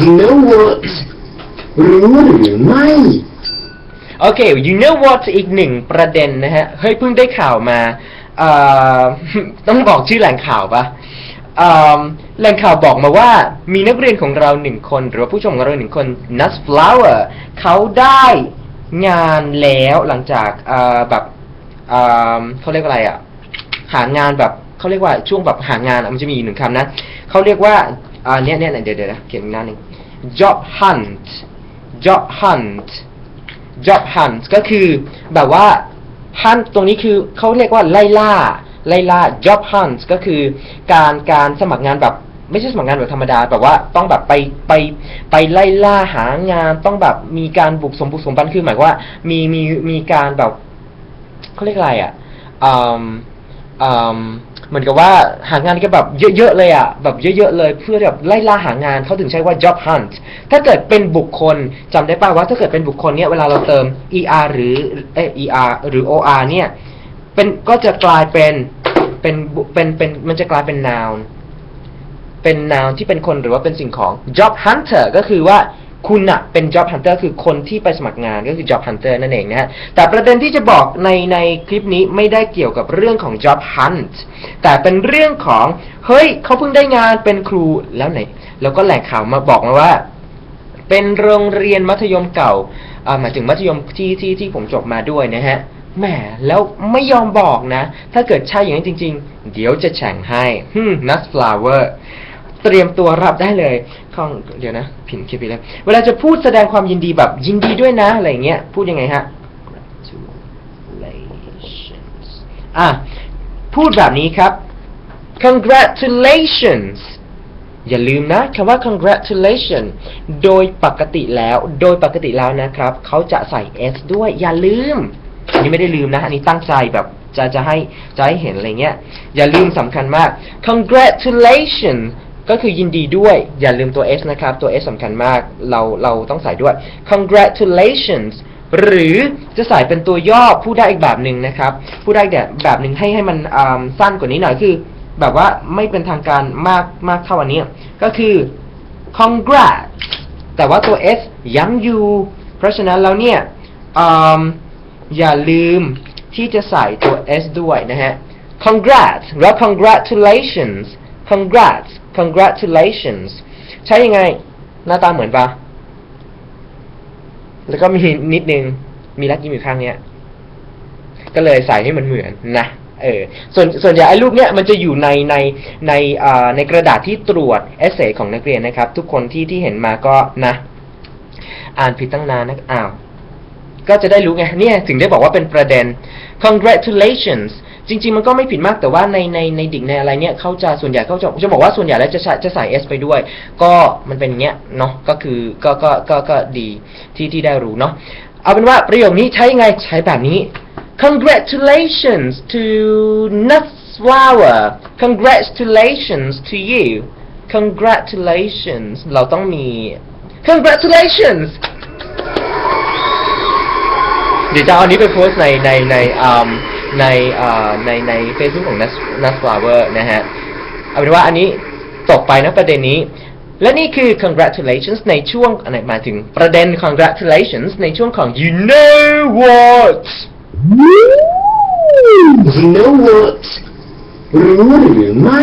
You know what รู้หรือไม่ โอเค you know what อีกหนึ่งประเด็นนะฮะ เฮ้ยเพิ่งได้ข่าวมาเอ่อ ต้องบอกชื่อแหล่งข่าวปะเอ่อแหล่งข่าวบอกมาว่ามีนักเรียนของเราหนึ่งคน หรือว่าผู้ชมของเราหนึ่งคน Nuts Flower เขาได้งานแล้วหลังจากเอ่อแบบเอ่อเขาเรียกว่าอะไรอะหางานแบบเขาเรียกว่าช่วงแบบหางานอะมันจะมีอยู่หนึ่งคำนะเขาเรียกว่า อ่าเนี้ยเนี้ยเดี๋ยวเดี๋ยวนะเขียนหน้าหนึ่ง job hunt job hunt job hunt ก็คือแบบว่า hunt ตรงนี้คือเขาเรียกว่าไล่ล่า ไล่ล่า job hunt ก็คือการการสมัครงานแบบไม่ใช่สมัครงานแบบธรรมดาแบบว่าต้องแบบไปไปไปไล่ล่าหางานต้องแบบมีการบุกสมบุกสมบันคือหมายว่า มีมีมีการแบบเขาเรียกอะไรอะอืมอืม เหมือนกับว่าหางานก็แบบเยอะๆเลยอะแบบเยอะๆเลยเพื่อแบบไล่ล่าหางานเขาถึงใช้ว่า job hunt ถ้าเกิดเป็นบุคคลจำได้ป่าวว่าถ้าเกิดเป็นบุคคลเนี่ยเวลาเราเติม er หรือเออ er หรือ or เนี่ยเป็นก็จะกลายเป็นเป็นบุเป็นเป็นมันจะกลายเป็น noun เป็น noun ที่เป็นคนหรือว่าเป็นสิ่งของ job hunter ก็คือว่า คุณอะเป็น job hunter คือคนที่ไปสมัครงานก็คือ job hunter นั่นเองนะฮะ แต่ประเด็นที่จะบอกในในคลิปนี้ไม่ได้เกี่ยวกับเรื่องของ job hunt แต่เป็นเรื่องของ เฮ้ยเขาเพิ่งได้งานเป็นครูแล้วไหน แล้วก็แหล่งข่าวมาบอกมาว่า เป็นโรงเรียนมัธยมเก่าหมายถึงมัธยมที่ที่ที่ผมจบมาด้วยนะฮะแหมแล้วไม่ยอมบอกนะ ถ้าเกิดใช่อย่างนั้นจริง ๆ เดี๋ยวจะแฉ่งให้ฮึ Nut Flower ตรียมตัวรับได้เลยของเดี๋ยวนะผิดคิดไปแล้วเวลาจะพูดแสดงความยินดีแบบยินดีด้วยนะอะไรอย่างเงี้ยพูดยังไงฮะ Congratulations อะพูดแบบนี้ครับ Congratulations อย่าลืมนะคำว่า congratulation โดยปกติแล้ว โดยปกติแล้วนะครับ เขาจะใส่ s ด้วย อย่าลืม อันนี้ไม่ได้ลืมนะ อันนี้ตั้งใจแบบจะจะให้จะให้เห็นอะไรเงี้ย อย่าลืมสำคัญมาก congratulations ก็คือยินดีด้วย อย่าลืมตัว s นะครับ ตัว s สำคัญมาก เราเราต้องใส่ด้วย congratulations หรือจะใส่เป็นตัวย่อพูดได้อีกแบบหนึ่งนะครับพูดได้แบบแบบหนึ่งให้ให้มันอ่าสั้นกว่านี้หน่อยคือ แบบว่าไม่เป็นทางการมากมากเท่าอันนี้ ก็คือ congrats แต่ว่าตัว s ย้ำอยู่ เพราะฉะนั้นแล้วเนี่ยออย่าลืมที่จะใส่ตัว s ด้วยนะฮะ congrats แล้ว congratulations congrats congratulations ใช้ยังไง หน้าตาเหมือนปะแล้วก็มีนิดนึง มีรักยิ้มอยู่ข้างเนี้ย ก็เลยใส่ให้มันเหมือนนะเออส่วนส่วนใหญ่ไอ้รูปเนี้ยมันจะอยู่ในในในอ่าในกระดาษที่ตรวจเอเซของนักเรียนนะครับ ทุกคนที่ที่เห็นมาก็นะ อ่านผิดตั้งนานนะอ้าวก็จะได้รู้ไงเนี่ยถึงได้บอกว่าเป็นประเด็น congratulations จริง ๆ มันก็ไม่ผิดมากแต่ว่าในในในดิ่งในอะไรเนี่ยเขาจะส่วนใหญ่เขาจะจะบอกว่าส่วนใหญ่แล้วจะจะใส่ s ไปด้วย ก็มันเป็นอย่างเงี้ยเนาะก็คือก็ก็ก็ก็ดีที่ที่ได้รู้เนาะเอาเป็นว่าประโยคนี้ใช้ยังไงใช้แบบนี้ congratulations to Nuts Flower congratulations to you congratulations เราต้องมี congratulations เดี๋ยวจะเอาอันนี้ไปโพสต์ในในใน ในในใน Facebook ของ Nuts Nuts Flower นะฮะ เอาเป็นว่าอันนี้ตกไปนะประเด็นนี้ และนี่คือ congratulations ในช่วงอะไรหมายถึงประเด็น congratulations ในช่วงของ you know what You know what รู้หรือไม่